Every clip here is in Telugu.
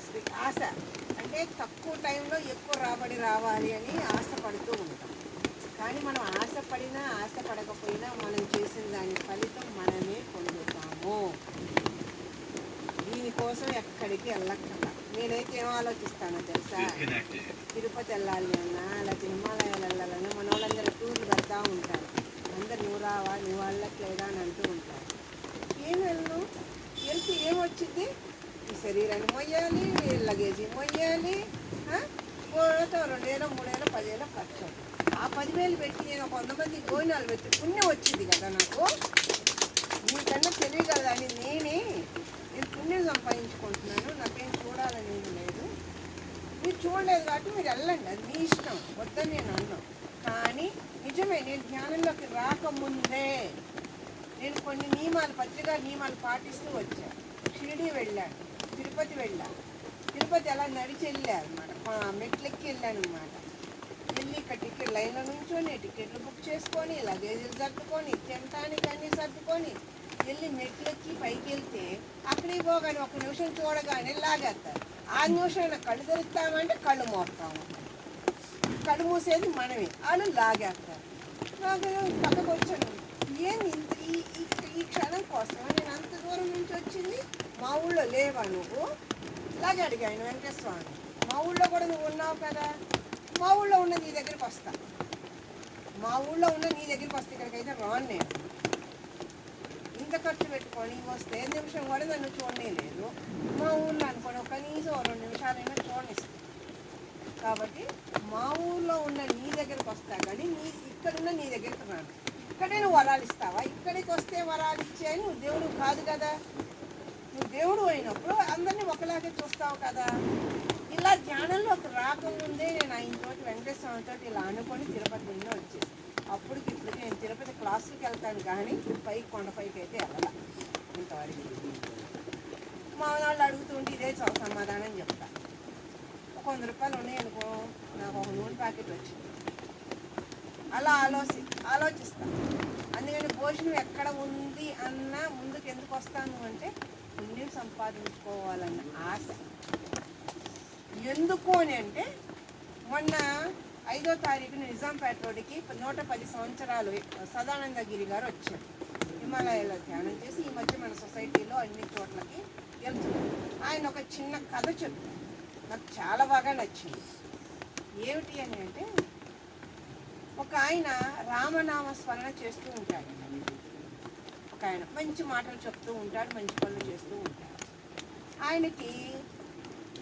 వస్తుంది. ఆశ. అంటే తక్కువ టైంలో ఎక్కువ రాబడి రావాలి అని ఆశపడుతూ ఉంటాం. కానీ మనం ఆశపడినా ఆశపడకపోయినా మనం చేసిన దాని ఫలితం మనమే పొందుతాము. దీనికోసం ఎక్కడికి వెళ్ళక్కర్లా. నేనైతే ఏం ఆలోచిస్తానో తెలుసా. తిరుపతి వెళ్ళాలి అన్నా లేకపోతే హిమాలయాలు వెళ్ళాలన్నా మన వాళ్ళందరూ టూర్లు పెడతా ఉంటారు. అందరు నువ్వు రావా నువ్వు వాళ్ళట్లేదా అని అంటూ ఉంటారు. ఏం వెళ్ళను? వెళ్తే ఏమొచ్చింది? శరీరాన్ని మొయ్యాలి లగేజీ మొయ్యాలి ఆ? పోతే రెండేళ్ళు మూడేళ్ళు పదేళ్ళు ఖర్చు ఆ పదివేలు పెట్టి నేను ఒక వంద మంది పెట్టి పుణ్యం వచ్చింది కదా నాకు నీకన్నా తెలియగలదని నేనే నేను పుణ్యం సంపాదించుకుంటున్నాను నాకేం చూడాలని ఏం లేదు మీరు చూడలేదు కాబట్టి మీరు వెళ్ళండి అది మీ ఇష్టం వద్దని నేను అన్నాను కానీ నిజమే నేను ధ్యానంలోకి రాకముందే నేను కొన్ని నియమాలు పత్రికా నియమాలు పాటిస్తూ వచ్చాను షిరిడి వెళ్ళాను తిరుపతి వెళ్ళాను తిరుపతి అలా నడిచి వెళ్ళాను అనమాట మెట్లెక్కి వెళ్ళాను అనమాట వెళ్ళి ఇక్కడ టికెట్ లైన్లో నుంచొని టికెట్లు బుక్ చేసుకొని లగేజీలు సర్దుకొని తినటానికి అన్నీ సర్దుకొని వెళ్ళి మెట్లెక్కి పైకి వెళ్తే అక్కడికి పోగానే ఒక నిమిషం చూడగానే లాగేస్తారు. ఆ నిమిషం కళ్ళు తెరుస్తామంటే కళ్ళు మోస్తాము. కళ్ళు మూసేది మనమే. వాళ్ళు లాగేస్తారు. లాగే పక్కకు వచ్చాను. ఏంది ఈ ఈ- క్షణం కోసం నేను అంత దూరం నుంచి వచ్చింది? మా ఊళ్ళో లేవా నువ్వు? ఇలాగే అడిగాను వెంకటస్వామి. స్వామి మా ఊళ్ళో కూడా నువ్వు ఉన్నావు కదా? మా ఊళ్ళో ఉన్న నీ దగ్గరికి వస్తా. మా ఊళ్ళో ఉన్న నీ దగ్గరికి వస్తే ఇక్కడికైతే రాను నేను. ఇంత ఖర్చు పెట్టుకొని వస్తే నిమిషం కూడా నన్ను చూడనే లేదు మా ఊళ్ళో అనుకోండి ఒక కనీసం రెండు నిమిషాలైనా చూడనిస్తాను కాబట్టి మా ఊళ్ళో ఉన్న నీ దగ్గరికి వస్తా కానీ నీ ఇక్కడున్న నీ దగ్గరికి రాను. ఇక్కడే నువ్వు వరాలు ఇస్తావా? ఇక్కడికి వస్తే వరాలు ఇచ్చే నువ్వు దేవుడు కాదు కదా. నువ్వు దేవుడు అయినప్పుడు అందరినీ ఒకలాగే చూస్తావు కదా. ఇలా ధ్యానంలోకి రాకముందే నేను ఆయన తోటి వెంకటేశ్వర తోటి ఇలా అనుకొని తిరుపతి నుండి వచ్చేసి అప్పటికి ఇప్పుడు నేను తిరుపతి క్లాసుకి వెళ్తాను కానీ పైకి కొండపైకి అయితే వెళ్ళాలి ఇంతవరకు. మా వాళ్ళు అడుగుతుంటే ఇదే చౌ సమాధానం చెప్తా. ఒక వంద రూపాయలు ఉన్నాయి అనుకో నాకు ఒక నూనె ప్యాకెట్ వచ్చింది. అలా ఆలోచి ఆలోచిస్తాను అందుకని భోజనం ఎక్కడ ఉంది అన్న ముందుకు ఎందుకు వస్తాను అంటే పుణ్యం సంపాదించుకోవాలన్న ఆశ. ఎందుకు అని అంటే మొన్న ఐదో తారీఖున నిజాంపేట రోడ్డుకి నూట పది సంవత్సరాలు సదానందగిరి గారు వచ్చారు. హిమాలయాలో ధ్యానం చేసి ఈ మధ్య మన సొసైటీలో అన్ని చోట్లకి వెళ్తున్నారు. ఆయన ఒక చిన్న కథ చెప్తారు. నాకు చాలా బాగా నచ్చింది. ఏమిటి అని అంటే ఒక ఆయన రామనామ స్మరణ చేస్తూ ఉంటాడు. ఒక ఆయన మంచి మాటలు చెప్తూ ఉంటాడు మంచి పనులు చేస్తూ ఉంటాడు. ఆయనకి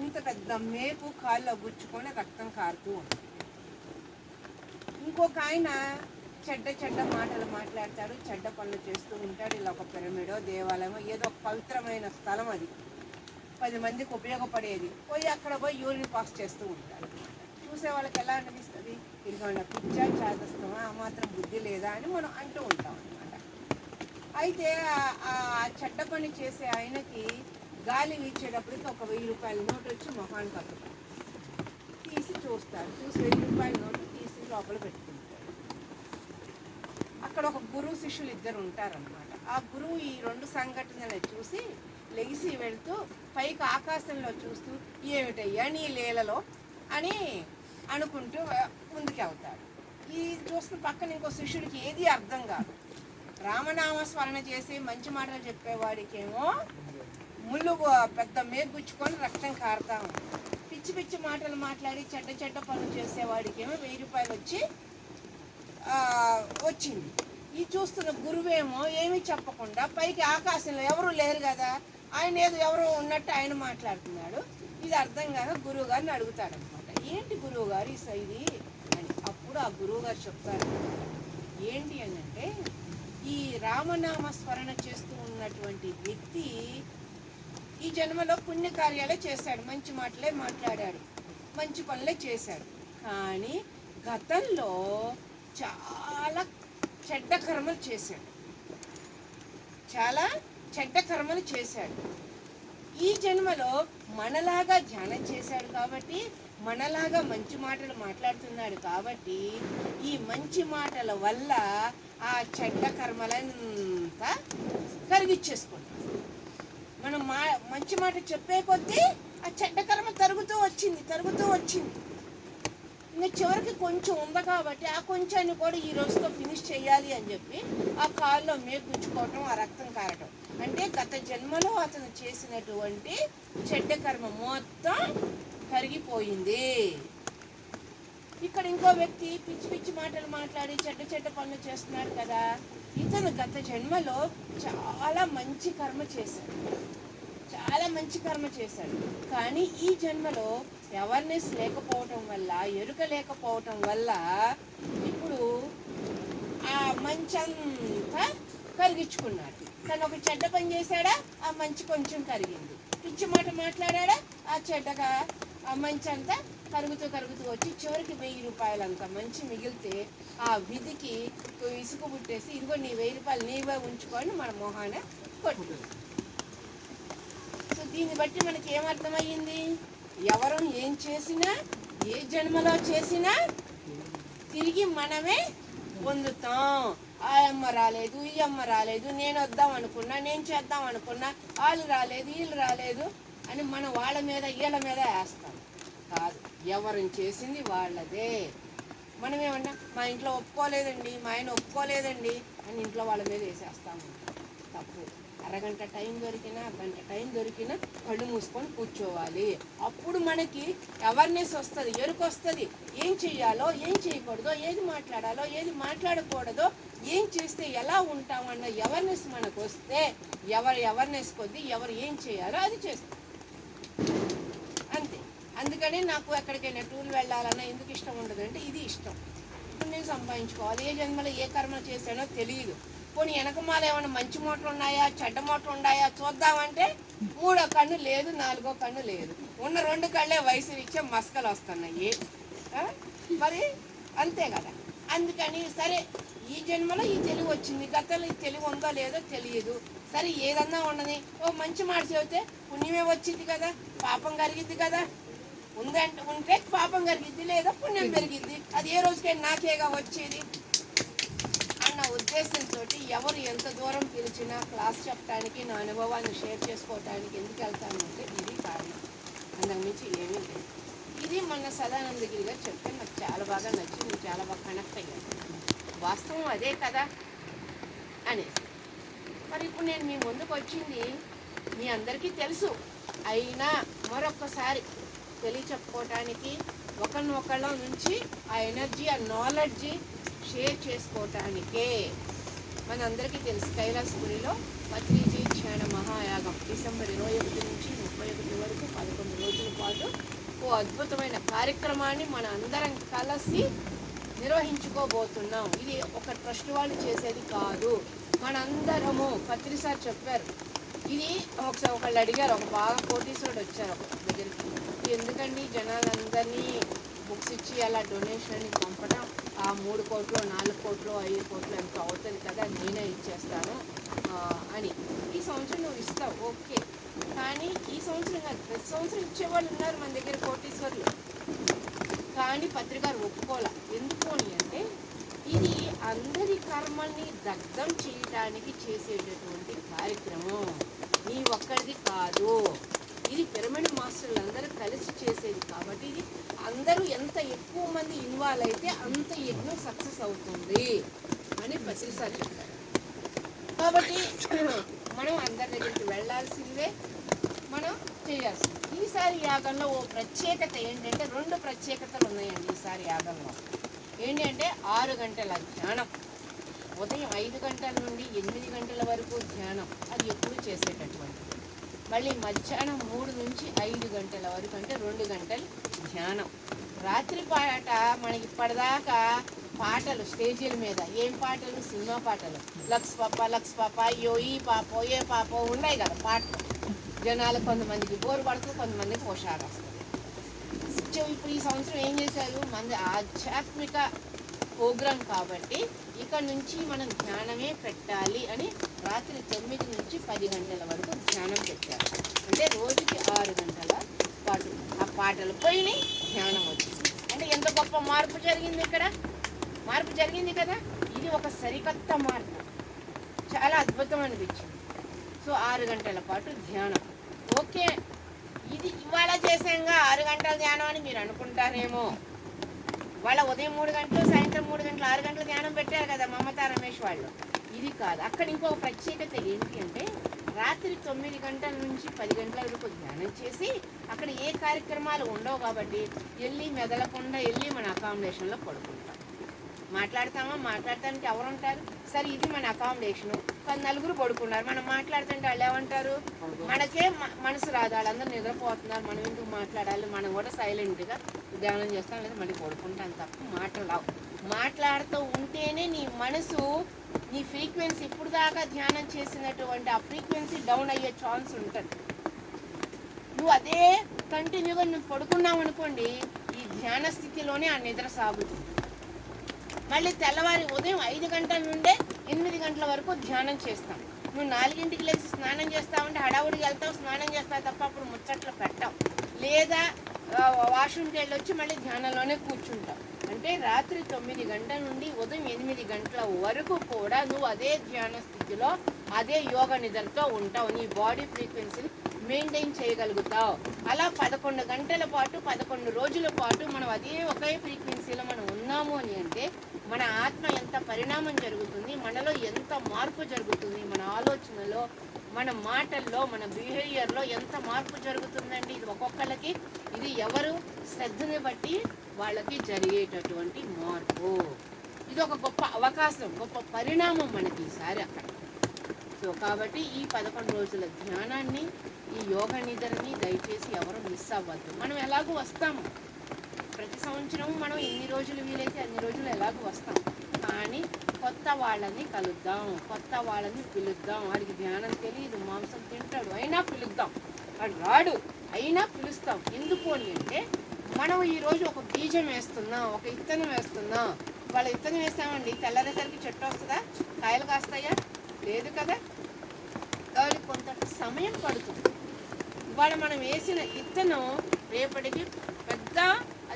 ఇంత పెద్ద మేపు కాళ్ళు గుచ్చుకొని రక్తం కారుతూ ఉంటుంది. ఇంకొక ఆయన చెడ్డ చెడ్డ మాటలు మాట్లాడతాడు చెడ్డ పనులు చేస్తూ ఉంటాడు. ఇలా ఒక పిరమిడో దేవాలయమో ఏదో ఒక పవిత్రమైన స్థలం అది. పది మందికి ఉపయోగపడేది. పోయి అక్కడ పోయి యూరిన్ పాస్ చేస్తూ ఉంటాడు. చూసే వాళ్ళకి ఎలా అనిపిస్తుంది? ఇదిగోండి పిచ్చా చేదస్తమా ఆ మాత్రం బుద్ధి లేదా అని మనం అంటూ ఉంటాం అనమాట అయితే ఆ- చెడ్డ పని చేసే ఆయనకి గాలి వీచేటప్పటికి ఒక వెయ్యి రూపాయల నోటు వచ్చి మొహానికి అతుకు తీసి చూస్తారు. చూసి వెయ్యి రూపాయల నోటు తీసి లోపల పెట్టుకుంటారు. అక్కడ ఒక గురువు శిష్యులు ఇద్దరు ఉంటారన్నమాట. ఆ గురువు ఈ రెండు సంఘటనలు చూసి లెగిసి వెళ్తూ పైకి ఆకాశంలో చూస్తూ ఏమిటయ్యా నీ లీలలో? అని అనుకుంటూ ముందుకెళ్తాడు. ఈ చూస్తున్న పక్కన ఇంకో శిష్యుడికి ఏది అర్థం కాదు. రామనామ స్మరణ చేసి మంచి మాటలు చెప్పేవాడికేమో ముళ్ళు పెద్ద మేగుచ్చుకొని రక్తం కారుతా ఉంది. పిచ్చి పిచ్చి మాటలు మాట్లాడి చెడ్డ చెడ్డ పనులు చేసేవాడికేమో వెయ్యి రూపాయలు వచ్చి వచ్చింది. ఈ చూస్తున్న గురువేమో ఏమీ చెప్పకుండా పైకి ఆకాశంలో ఎవరు లేరు కదా ఆయన ఏదో ఎవరు ఉన్నట్టు ఆయన మాట్లాడుతున్నాడు. ఇది అర్థం కాక గురువు గారిని అడుగుతాడు. ఏంటి గురువు గారు ఈ శైలి ఇది? అని అప్పుడు ఆ గురువు గారు చెప్తారు ఏంటి అని అంటే ఈ రామనామ స్మరణ చేస్తూ ఉన్నటువంటి వ్యక్తి ఈ జన్మలో పుణ్యకార్యాలే చేశాడు. మంచి మాటలే మాట్లాడాడు. మంచి పనులే చేశాడు. కానీ గతంలో చాలా చెడ్డ కర్మలు చేశాడు. చాలా చెడ్డ కర్మలు చేశాడు. ఈ జన్మలో మనలాగా ధ్యానం చేశాడు కాబట్టి మనలాగా మంచి మాటలు మాట్లాడుతున్నాడు కాబట్టి ఈ మంచి మాటల వల్ల ఆ చెడ్డ కర్మలంతా కరిగిచ్చేసుకుంటాం. మనం మా మంచి మాట చెప్పే కొద్దీ ఆ చెడ్డ కర్మ తరుగుతూ వచ్చింది తరుగుతూ వచ్చింది. ఇంకా చివరికి కొంచెం ఉంది కాబట్టి ఆ కొంచెాన్ని కూడా ఈ రోజుతో ఫినిష్ చేయాలి అని చెప్పి ఆ కాల్లో మేకుంచుకోవటం ఆ రక్తం కారటం. అంటే గత జన్మలో అతను చేసినటువంటి చెడ్డ కర్మ మొత్తం కరిగిపోయింది. ఇక్కడ ఇంకో వ్యక్తి పిచ్చి పిచ్చి మాటలు మాట్లాడి చెడ్డ చెడ్డ పనులు చేస్తున్నాడు కదా. ఇతను గత జన్మలో చాలా మంచి కర్మ చేశాడు. చాలా మంచి కర్మ చేశాడు. కానీ ఈ జన్మలో అవేర్నెస్ లేకపోవటం వల్ల ఎరుక లేకపోవటం వల్ల ఇప్పుడు ఆ మంచంతా కరిగించుకున్నాడు. తను ఒక చెడ్డ పని చేశాడా? ఆ మంచి కొంచెం కరిగింది. పిచ్చి మాట మాట్లాడా ఆ చెడ్డగా ఆ మంచి అంతా కరుగుతూ కరుగుతూ వచ్చి చివరికి వెయ్యి రూపాయలంత మంచి మిగిలితే ఆ విధికి ఇసుక పుట్టేసి ఇదిగో నీ వెయ్యి రూపాయలు నీవే ఉంచుకొని మన మొహాన కొట్టు. సో దీన్ని బట్టి మనకి ఏమర్థమయ్యింది? ఎవరు ఏం చేసినా ఏ జన్మలో చేసినా తిరిగి మనమే పొందుతాం. ఆ అమ్మ రాలేదు ఈ అమ్మ రాలేదు నేను వద్దాం అనుకున్నా నేను చేద్దాం అనుకున్నా వాళ్ళు రాలేదు వీళ్ళు రాలేదు అని మనం వాళ్ళ మీద వీళ్ళ మీద వేస్తాం. కాదు ఎవరిని చేసింది వాళ్ళదే. మనం ఏమన్నా మా ఇంట్లో ఒప్పుకోలేదండి మా ఆయన ఒప్పుకోలేదండి అని ఇంట్లో వాళ్ళ మీద వేసేస్తాము తప్పు. అరగంట టైం దొరికినా గంట టైం దొరికినా కళ్ళు మూసుకొని కూర్చోవాలి. అప్పుడు మనకి అవేర్నెస్ వస్తుంది ఎరుకు వస్తుంది. ఏం చెయ్యాలో ఏం చేయకూడదో ఏది మాట్లాడాలో ఏది మాట్లాడకూడదో ఏం చేస్తే ఎలా ఉంటామన్న అవేర్నెస్ మనకు వస్తే ఎవరు అవేర్నెస్ కొద్దీ ఎవరు ఏం చేయాలో అది చేస్తాం. అందుకని నాకు ఎక్కడికైనా టూర్ వెళ్ళాలన్నా ఎందుకు ఇష్టం ఉండదంటే ఇది ఇష్టం. ఇప్పుడు నేను సంపాదించుకోవాలి. ఏ జన్మలో ఏ కర్మ చేశానో తెలియదు పోనీ వెనకమాల ఏమైనా మంచి మూటలు ఉన్నాయా చెడ్డ మూటలు ఉన్నాయా చూద్దామంటే మూడో కన్ను లేదు నాలుగో కన్ను లేదు. ఉన్న రెండు కళ్ళే వయసు ఇచ్చే మస్కలు వస్తున్నాయి. మరి అంతే కదా. అందుకని సరే ఈ జన్మలో ఈ తెలివి వచ్చింది. గతంలో ఈ తెలివి ఉందో లేదో తెలియదు. సరే ఏదన్నా ఉండని ఓ మంచి మాట చెబితే పుణ్యమే వచ్చింది కదా. పాపం కలిగింది కదా. ఉందంటే ఉంటే పాపం కలిగింది లేదా పుణ్యం పెరిగిద్ది అది ఏ రోజుకే నాకేగా వచ్చేది? అన్న ఉద్దేశంతో ఎవరు ఎంత దూరం పిలిచినా క్లాస్ చెప్పడానికి నా అనుభవాన్ని షేర్ చేసుకోవడానికి ఎందుకు వెళ్తానంటే ఇది కారణం అంతకుమించి ఏమీ లేదు. ఇది మొన్న సదానందగిరి గారు చెప్తే నాకు చాలా బాగా నచ్చింది చాలా బాగా కనెక్ట్ అయ్యాను వాస్తవం అదే కదా? అనేసి మరి ఇప్పుడు నేను మీ ముందుకు వచ్చింది మీ అందరికీ తెలుసు. అయినా మరొకసారి తెలియచెప్పుకోవటానికి ఒకరినొకళ్ళ నుంచి ఆ ఎనర్జీ ఆ నాలెడ్జి షేర్ చేసుకోవటానికే మనందరికీ తెలుసు కైలాసపురిలో పత్రిజీ క్షణ మహాయాగం డిసెంబర్ ఇరవై ఒకటి నుంచి ముప్పై ఒకటి వరకు పదకొండు రోజుల పాటు ఓ అద్భుతమైన కార్యక్రమాన్ని మన అందరం కలిసి నిర్వహించుకోబోతున్నాం. ఇది ఒక ట్రస్ట్ వాళ్ళు చేసేది కాదు. మనందరము పత్రి సార్ చెప్పారు. ఇది ఒకసారి ఒకళ్ళు అడిగారు ఒక బాగా కోటీశ్వరుడు వచ్చారు ఒక దగ్గరికి. ఎందుకండి జనాలందరినీ బుక్స్ ఇచ్చి అలా డొనేషన్ పంపడం? ఆ మూడు కోట్లు నాలుగు కోట్లు ఐదు కోట్లు ఎంత అవుతుంది కదా నేనే ఇచ్చేస్తాను అని. ఈ సంవత్సరం నువ్వు ఇస్తావు ఓకే. కానీ ఈ సంవత్సరం కాదు ప్రతి సంవత్సరం ఇచ్చేవాళ్ళు ఉన్నారు మన దగ్గర కోటీశ్వర్లు. కానీ పత్రికారు ఒప్పుకోలే. ఎందుకు అని అంటే ఇది అందరి కర్మల్ని దగ్ధం చేయడానికి చేసేటటువంటి కార్యక్రమం. నీ ఒక్కడిది కాదు. ఇది పిరమిడ్ మాస్టర్లు అందరూ కలిసి చేసేది కాబట్టి ఇది అందరూ ఎంత ఎక్కువ మంది ఇన్వాల్వ్ అయితే అంత యజ్ఞం సక్సెస్ అవుతుంది అని ప్రతిసారి. చెప్పారు కాబట్టి మనం అందరి దగ్గరికి వెళ్ళాల్సిందే మనం చేయాల్సింది. ఈసారి యాగంలో ఓ ప్రత్యేకత ఏంటంటే రెండు ప్రత్యేకతలు ఉన్నాయండి ఈసారి యాగంలో. ఏంటంటే ఆరు గంటల ధ్యానం. ఉదయం ఐదు గంటల నుండి ఎనిమిది గంటల వరకు ధ్యానం. అది ఎప్పుడు చేసేటటువంటిది? మళ్ళీ మధ్యాహ్నం మూడు నుంచి ఐదు గంటల వరకు అంటే రెండు గంటలు ధ్యానం. రాత్రి పాట మనకి ఇప్పటిదాకా పాటలు స్టేజీల మీద. ఏం పాటలు? సినిమా పాటలు. లక్స్ పాప లక్స్ పాప అయ్యో ఈ పాప ఏ పాపో ఉన్నాయి కదా పాటలు. జనాలు కొంతమందికి బోరు పడుతుంది కొంతమందికి హుషారు వస్తుంది. ఇప్పుడు ఈ సంవత్సరం ఏం చేశారు? మంది ఆధ్యాత్మిక ప్రోగ్రాం కాబట్టి ఇక్కడ నుంచి మనం ధ్యానమే పెట్టాలి అని రాత్రి తొమ్మిది నుంచి పది గంటల వరకు ధ్యానం పెట్టారు. అంటే రోజుకి ఆరు గంటల పాటు ఆ పాటలు పోయినాయి ధ్యానం వచ్చింది. అంటే ఎంత గొప్ప మార్పు జరిగింది ఇక్కడ? మార్పు జరిగింది కదా? ఇది ఒక సరికొత్త మార్పు. చాలా అద్భుతం అనిపించింది. సో ఆరు గంటల పాటు ధ్యానం. ఓకే. ఇది ఇవాళ చేసాంగా ఆరు గంటల ధ్యానం అని మీరు అనుకుంటారేమో. వాళ్ళ ఉదయం మూడు గంటలు సాయంత్రం మూడు గంటలు ఆరు గంటల ధ్యానం పెట్టారు కదా మమతా రమేష్ వాళ్ళు. ఇది కాదు. అక్కడ ఇంకో ప్రత్యేకత ఏంటి అంటే రాత్రి తొమ్మిది గంటల నుంచి పది గంటల వరకు ధ్యానం చేసి అక్కడ ఏ కార్యక్రమాలు ఉండవు కాబట్టి వెళ్ళి మెదలకుండా వెళ్ళి మన అకామిడేషన్లో పడుకుంటాం. మాట్లాడతామా? మాట్లాడటానికి ఎవరు ఉంటారు సరే ఇది మన అకామిడేషన్ కానీ నలుగురు పడుకున్నారు. మనం మాట్లాడుతుంటే వాళ్ళు ఏమంటారు? మనకే మనసు రాదు. వాళ్ళందరూ నిద్రపోతున్నారు. మనం ఎందుకు మాట్లాడాలి? మనం కూడా సైలెంట్గా ధ్యానం చేస్తాం. లేదా మళ్ళీ పడుకుంటాం తప్ప మాటలు రావు. మాట్లాడుతూ ఉంటేనే నీ మనసు నీ ఫ్రీక్వెన్సీ ఇప్పుడు దాకా ధ్యానం చేసినటువంటి ఆ ఫ్రీక్వెన్సీ డౌన్ అయ్యే ఛాన్స్ ఉంటుంది. నువ్వు అదే కంటిన్యూగా నువ్వు పడుకున్నావు అనుకోండి ఈ ధ్యాన స్థితిలోనే ఆ నిద్ర సాగుతుంది. మళ్ళీ తెల్లవారి ఉదయం ఐదు గంటల నుండే ఎనిమిది గంటల వరకు ధ్యానం చేస్తాం. నువ్వు నాలుగింటికి లేచి స్నానం చేస్తావంటే హడావుడికి వెళ్తావు స్నానం చేస్తావు తప్ప అప్పుడు ముచ్చట్లు పెట్టావు. లేదా వాష్రూమ్కి వెళ్ళి వచ్చి మళ్ళీ ధ్యానంలోనే కూర్చుంటావు. అంటే రాత్రి తొమ్మిది గంటల నుండి ఉదయం ఎనిమిది గంటల వరకు కూడా నువ్వు అదే ధ్యాన స్థితిలో అదే యోగ నిద్రతో ఉంటావు. నీ బాడీ ఫ్రీక్వెన్సీని మెయింటైన్ చేయగలుగుతావు. అలా పదకొండు గంటల పాటు పదకొండు రోజుల పాటు మనం అదే ఒకే ఫ్రీక్వెన్సీలో మనం ఉన్నాము అని అంటే మన ఆత్మ ఎంత పరిణామం జరుగుతుంది మనలో ఎంత మార్పు జరుగుతుంది మన ఆలోచనలో మన మాటల్లో మన బిహేవియర్లో ఎంత మార్పు జరుగుతుందండి? ఇది ఒక్కొక్కళ్ళకి ఇది ఎవరు? శ్రద్ధని బట్టి వాళ్ళకి జరిగేటటువంటి మార్పు. ఇది ఒక గొప్ప అవకాశం గొప్ప పరిణామం మనకి ఈసారి అక్కడ. సో కాబట్టి ఈ పదకొండు రోజుల ధ్యానాన్ని ఈ యోగ నిద్రని దయచేసి ఎవరు మిస్ అవ్వద్దు. మనం ఎలాగో వస్తాము. సంవత్సరం మనం ఎన్ని రోజులు వీలైతే అన్ని రోజులు ఎలాగో వస్తాం. కానీ కొత్త వాళ్ళని కలుద్దాం కొత్త వాళ్ళని పిలుద్దాం. వాడికి ధ్యానం తెలియదు మాంసం తింటాడు అయినా పిలుద్దాం. వాడు రాడు అయినా పిలుస్తాం. ఎందుకు అని అంటే మనం ఈరోజు ఒక బీజం వేస్తున్నాం ఒక ఇత్తనం వేస్తున్నాం వాళ్ళ ఇత్తనం వేస్తామండి తెల్లదేసరికి చెట్టు వస్తుందా? కాయలు కాస్తాయా? లేదు కదా? కాబట్టి కొంత సమయం పడుతుంది. ఇవాళ మనం వేసిన ఇత్తనం రేపటికి పెద్ద